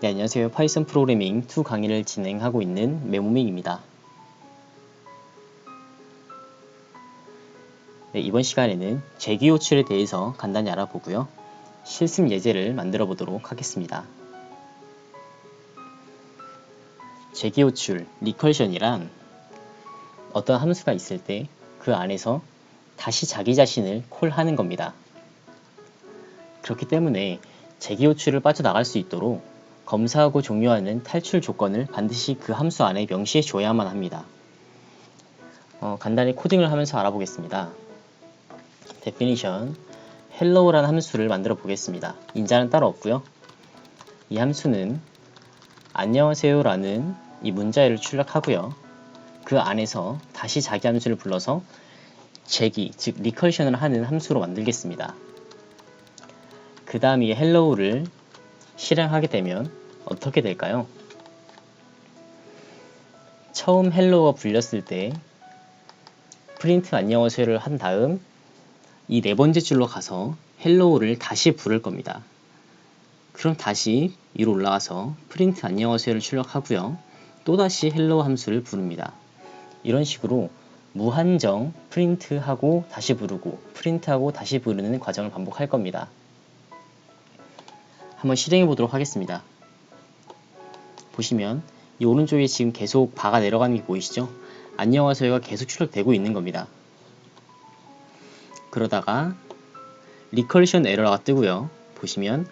네, 안녕하세요. 파이썬 프로그래밍 2 강의를 진행하고 있는 메모밍입니다. 네, 이번 시간에는 재기호출에 대해서 간단히 알아보고요. 실습 예제를 만들어 보도록 하겠습니다. 재기호출, 리컬션이란 어떤 함수가 있을 때 그 안에서 다시 자기 자신을 콜하는 겁니다. 그렇기 때문에 재기호출을 빠져나갈 수 있도록 검사하고 종료하는 탈출 조건을 반드시 그 함수 안에 명시해 줘야만 합니다. 어, 간단히 코딩을 하면서 알아보겠습니다. definition hello라는 함수를 만들어 보겠습니다. 인자는 따로 없고요. 이 함수는 안녕하세요라는 이 문자열을 출력하고요. 그 안에서 다시 자기 함수를 불러서 재기, 즉 리컬션을 하는 함수로 만들겠습니다. 그 다음 이 hello를 실행하게 되면 어떻게 될까요? 처음 hello가 불렸을 때 프린트 안녕하세요를 한 다음 이 네 번째 줄로 가서 hello를 다시 부를 겁니다. 그럼 다시 위로 올라가서 프린트 안녕하세요를 출력하고요. 또다시 hello 함수를 부릅니다. 이런 식으로 무한정 프린트하고 다시 부르고 프린트하고 다시 부르는 과정을 반복할 겁니다. 한번 실행해 보도록 하겠습니다. 보시면 이 오른쪽에 지금 계속 바가 내려가는 게 보이시죠? 안녕하세요가 계속 출력되고 있는 겁니다. 그러다가 리컬션 에러가 뜨고요. 보시면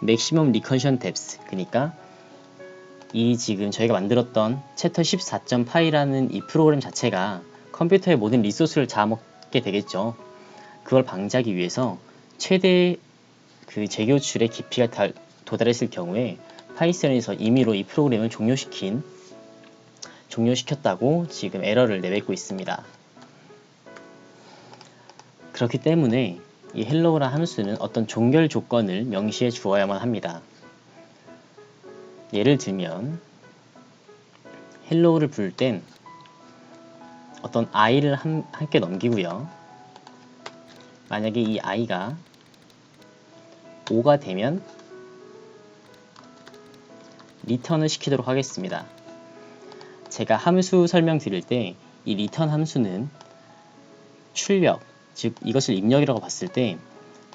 맥시멈 리컬션 뎁스 그러니까 이 지금 저희가 만들었던 챕터 14.파이라는 이 프로그램 자체가 컴퓨터의 모든 리소스를 잡아먹게 되겠죠. 그걸 방지하기 위해서 최대 그 재교출의 깊이가 달, 도달했을 경우에 파이썬에서 임의로 이 프로그램을 종료시킨 종료시켰다고 지금 에러를 내뱉고 있습니다. 그렇기 때문에 이 헬로우라 함수는 어떤 종결 조건을 명시해 주어야만 합니다. 예를 들면 헬로우를 부를 땐 어떤 i를 한, 함께 넘기고요. 만약에 이 i가 5가 되면 리턴을 시키도록 하겠습니다. 제가 함수 설명 드릴 때 이 리턴 함수는 출력, 즉 이것을 입력이라고 봤을 때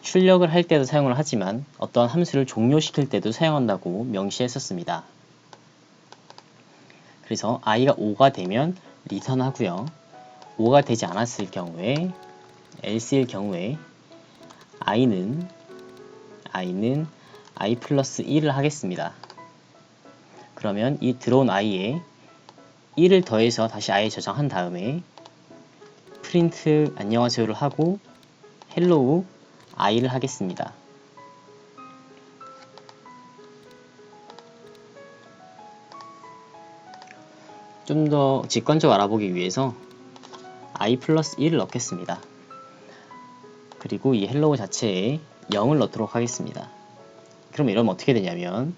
출력을 할 때도 사용을 하지만 어떠한 함수를 종료시킬 때도 사용한다고 명시했었습니다. 그래서 i가 5가 되면 리턴 하고요. 5가 되지 않았을 경우에 else일 경우에 i는 i는 i 플러스 1을 하겠습니다. 그러면 이 들어온 i에 1을 더해서 다시 i에 저장한 다음에 프린트 안녕하세요를 하고 헬로우 i를 하겠습니다. 좀 더 직관적으로 알아보기 위해서 i 플러스 1을 넣겠습니다. 그리고 이 헬로우 자체에 0을 넣도록 하겠습니다. 그럼 이러면 어떻게 되냐면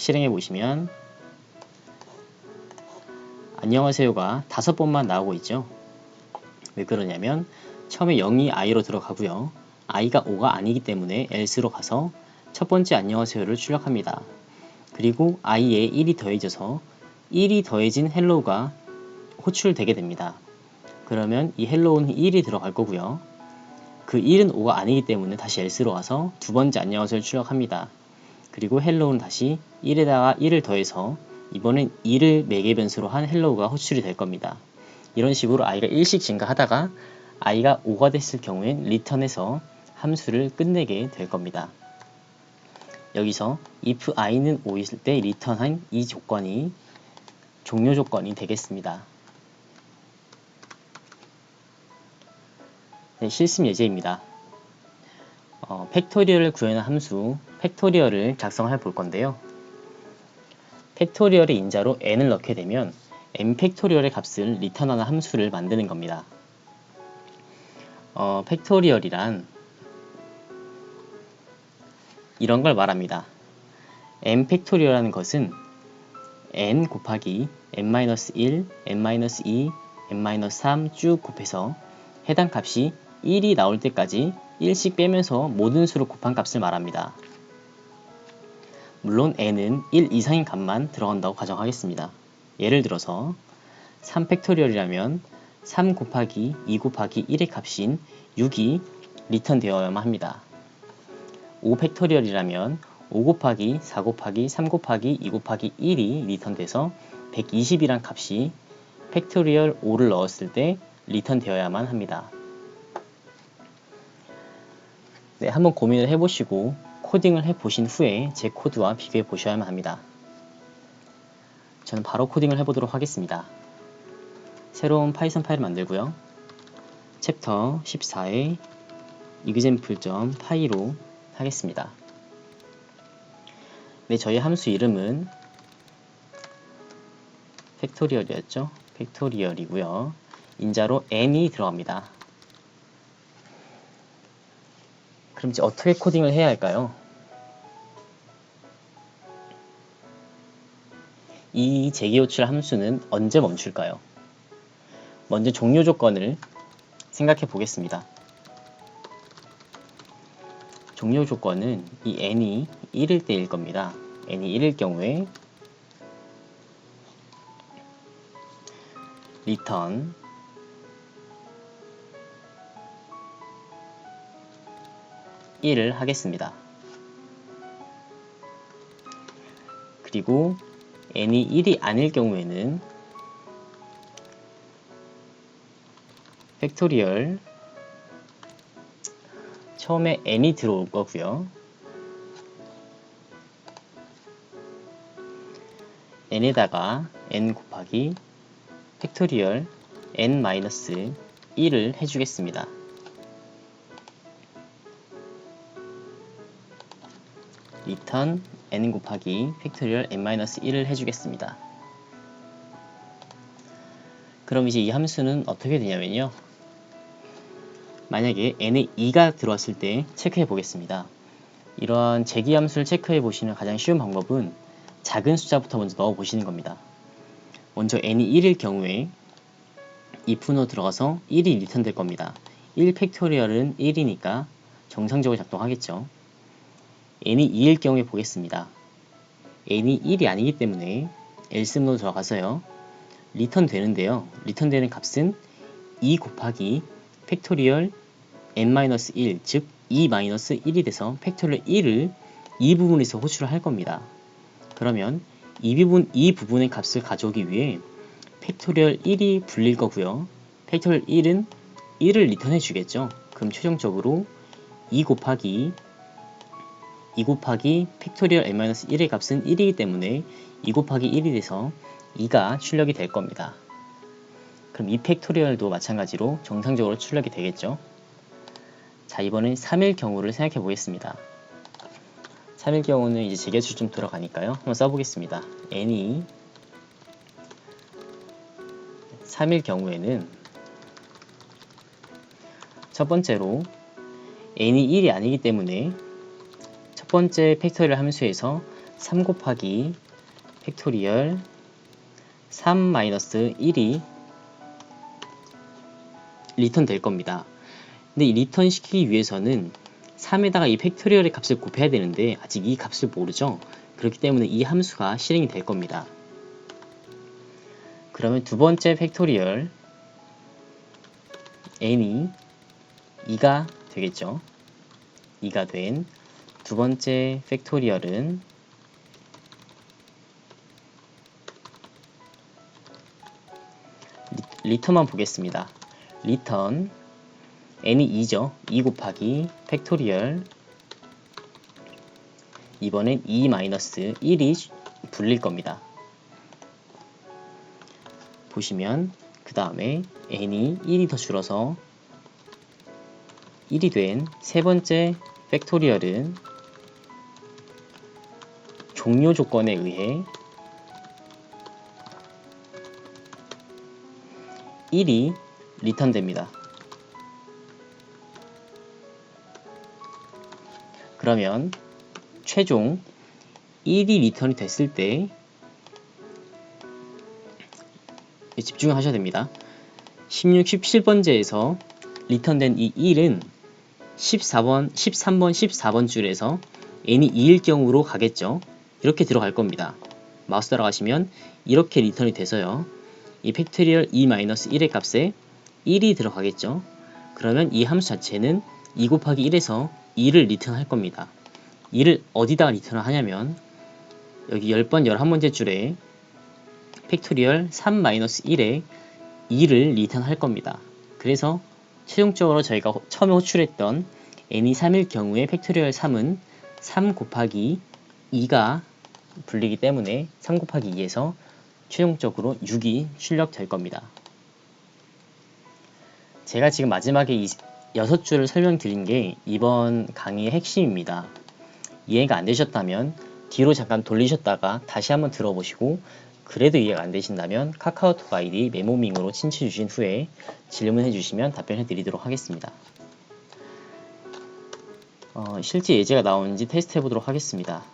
실행해 보시면 안녕하세요가 다섯 번만 나오고 있죠. 왜 그러냐면 처음에 0이 i로 들어가고요. i가 5가 아니기 때문에 else로 가서 첫 번째 안녕하세요를 출력합니다. 그리고 i에 1이 더해져서 1이 더해진 헬로우가 호출되게 됩니다. 그러면 이 헬로우는 1이 들어갈 거고요. 그 1은 5가 아니기 때문에 다시 else로 가서 두 번째 안녕하세요를 출력합니다. 그리고 헬로우는 다시 1에다가 1을 더해서 이번엔 2를 매개 변수로 한 헬로우가 호출이 될 겁니다. 이런 식으로 i가 1씩 증가하다가 i가 5가 됐을 경우엔 리턴해서 함수를 끝내게 될 겁니다. 여기서 if i는 5있을 때 리턴한 이 조건이 종료 조건이 되겠습니다. 네, 실습 예제입니다. 어, 팩토리얼을 구현한 함수 팩토리얼을 작성해 볼 건데요. 팩토리얼의 인자로 n을 넣게 되면 n 팩토리얼의 값을 리턴하는 함수를 만드는 겁니다. 어, 팩토리얼이란 이런 걸 말합니다. n 팩토리얼이라는 것은 n 곱하기 n-1, n-2, n-3 쭉 곱해서 해당 값이 1이 나올 때까지 1씩 빼면서 모든 수를 곱한 값을 말합니다. 물론 n은 1 이상인 값만 들어간다고 가정하겠습니다. 예를 들어서 3 팩토리얼이라면 3 곱하기 2 곱하기 1의 값인 6이 리턴 되어야만 합니다. 5 팩토리얼이라면 5 곱하기 4 곱하기 3 곱하기 2 곱하기 1이 리턴돼서 120이란 값이 팩토리얼 5를 넣었을 때 리턴 되어야만 합니다. 네, 한번 고민을 해보시고 코딩을 해보신 후에 제 코드와 비교해 보셔야만 합니다. 저는 바로 코딩을 해보도록 하겠습니다. 새로운 파이썬 파일을 만들고요. 챕터 14에 example.py로 하겠습니다. 네, 저희 함수 이름은 팩토리얼이었죠. 팩토리얼이고요. 인자로 n이 들어갑니다. 그럼 이제 어떻게 코딩을 해야 할까요? 이 재기호출 함수는 언제 멈출까요? 먼저 종료 조건을 생각해 보겠습니다. 종료 조건은 이 n이 1일 때일 겁니다. n이 1일 경우에 return (1을) 하겠습니다. 그리고 n이 1이 아닐 경우에는 팩토리얼 처음에 n이 들어올 거고요. n에다가 n 곱하기 팩토리얼 n-1을 해주겠습니다. Return n 곱하기 팩토리얼 n-1을 해주겠습니다. 그럼 이제 이 함수는 어떻게 되냐면요. 만약에 n에 2가 들어왔을 때 체크해 보겠습니다. 이러한 재기 함수를 체크해 보시는 가장 쉬운 방법은 작은 숫자부터 먼저 넣어 보시는 겁니다. 먼저 n이 1일 경우에 if로 들어가서 1이 리턴 될 겁니다. 1 팩토리얼은 1이니까 정상적으로 작동하겠죠. N이 2일 경우에 보겠습니다. n이 1이 아니기 때문에 else로 들어가서요. 리턴 되는데요. 리턴 되는 값은 2 곱하기 팩토리얼 n-1, 즉 2-1이 돼서 팩토리얼 1을 이 부분에서 호출을 할 겁니다. 그러면 이 부분, 이 부분의 값을 가져오기 위해 팩토리얼 1이 불릴 거고요. 팩토리얼 1은 1을 리턴해 주겠죠. 그럼 최종적으로 2 곱하기 2 곱하기 팩토리얼 n-1의 값은 1이기 때문에 2 곱하기 1이 돼서 2가 출력이 될 겁니다. 그럼 이 팩토리얼도 마찬가지로 정상적으로 출력이 되겠죠. 자, 이번엔 3일 경우를 생각해 보겠습니다. 3일 경우는 이제 재개출 좀 들어가니까요. 한번 써보겠습니다. n이 3일 경우에는 첫 번째로 n이 1이 아니기 때문에 첫 번째 팩토리얼 함수에서 3 곱하기 팩토리얼 3-1이 리턴 될 겁니다. 근데 이 리턴 시키기 위해서는 3에다가 이 팩토리얼의 값을 곱해야 되는데 아직 이 값을 모르죠. 그렇기 때문에 이 함수가 실행이 될 겁니다. 그러면 두 번째 팩토리얼 n이 2가 되겠죠. 2가 된 두 번째 팩토리얼은 리턴만 보겠습니다. 리턴 n이 2죠. 2 곱하기 팩토리얼 이번엔 2-1이 불릴 겁니다. 보시면 그 다음에 n이 1이 더 줄어서 1이 된 세 번째 팩토리얼은 종료 조건에 의해 1이 리턴됩니다. 그러면 최종 1이 리턴이 됐을 때 집중을 하셔야 됩니다. 16, 17번째에서 리턴된 이 1은 14번, 13번, 14번 줄에서 n이 2일 경우로 가겠죠. 이렇게 들어갈 겁니다. 마우스 따라가시면 이렇게 리턴이 돼서요. 이 팩토리얼 2-1의 값에 1이 들어가겠죠. 그러면 이 함수 자체는 2 곱하기 1에서 2를 리턴할 겁니다. 2를 어디다가 리턴을 하냐면 여기 10번 11번째 줄에 팩토리얼 3-1에 2를 리턴할 겁니다. 그래서 최종적으로 저희가 호- 처음에 호출했던 n이 3일 경우에 팩토리얼 3은 3 곱하기 2가 불리기 때문에 3 곱하기 2에서 최종적으로 6이 출력될 겁니다. 제가 지금 마지막에 이 6줄을 설명드린 게 이번 강의의 핵심입니다. 이해가 안 되셨다면 뒤로 잠깐 돌리셨다가 다시 한번 들어보시고 그래도 이해가 안 되신다면 카카오톡 아이디 메모밍으로 친추 주신 후에 질문해 주시면 답변해 드리도록 하겠습니다. 어, 실제 예제가 나오는지 테스트 해보도록 하겠습니다.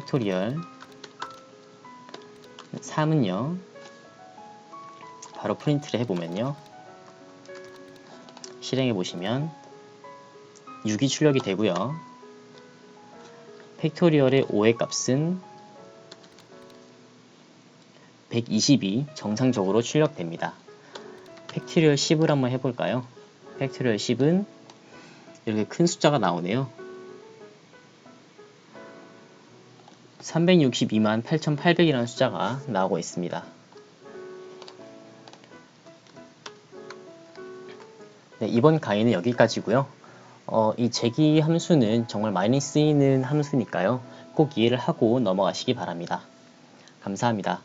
팩토리얼 3은요. 바로 프린트를 해보면요. 실행해 보시면 6이 출력이 되고요. 팩토리얼의 5의 값은 120이 정상적으로 출력됩니다. 팩토리얼 10을 한번 해볼까요? 팩토리얼 10은 이렇게 큰 숫자가 나오네요. 362만 8,800이라는 숫자가 나오고 있습니다. 네, 이번 강의는 여기까지고요. 어, 이 제기 함수는 정말 많이 쓰이는 함수니까요. 꼭 이해를 하고 넘어가시기 바랍니다. 감사합니다.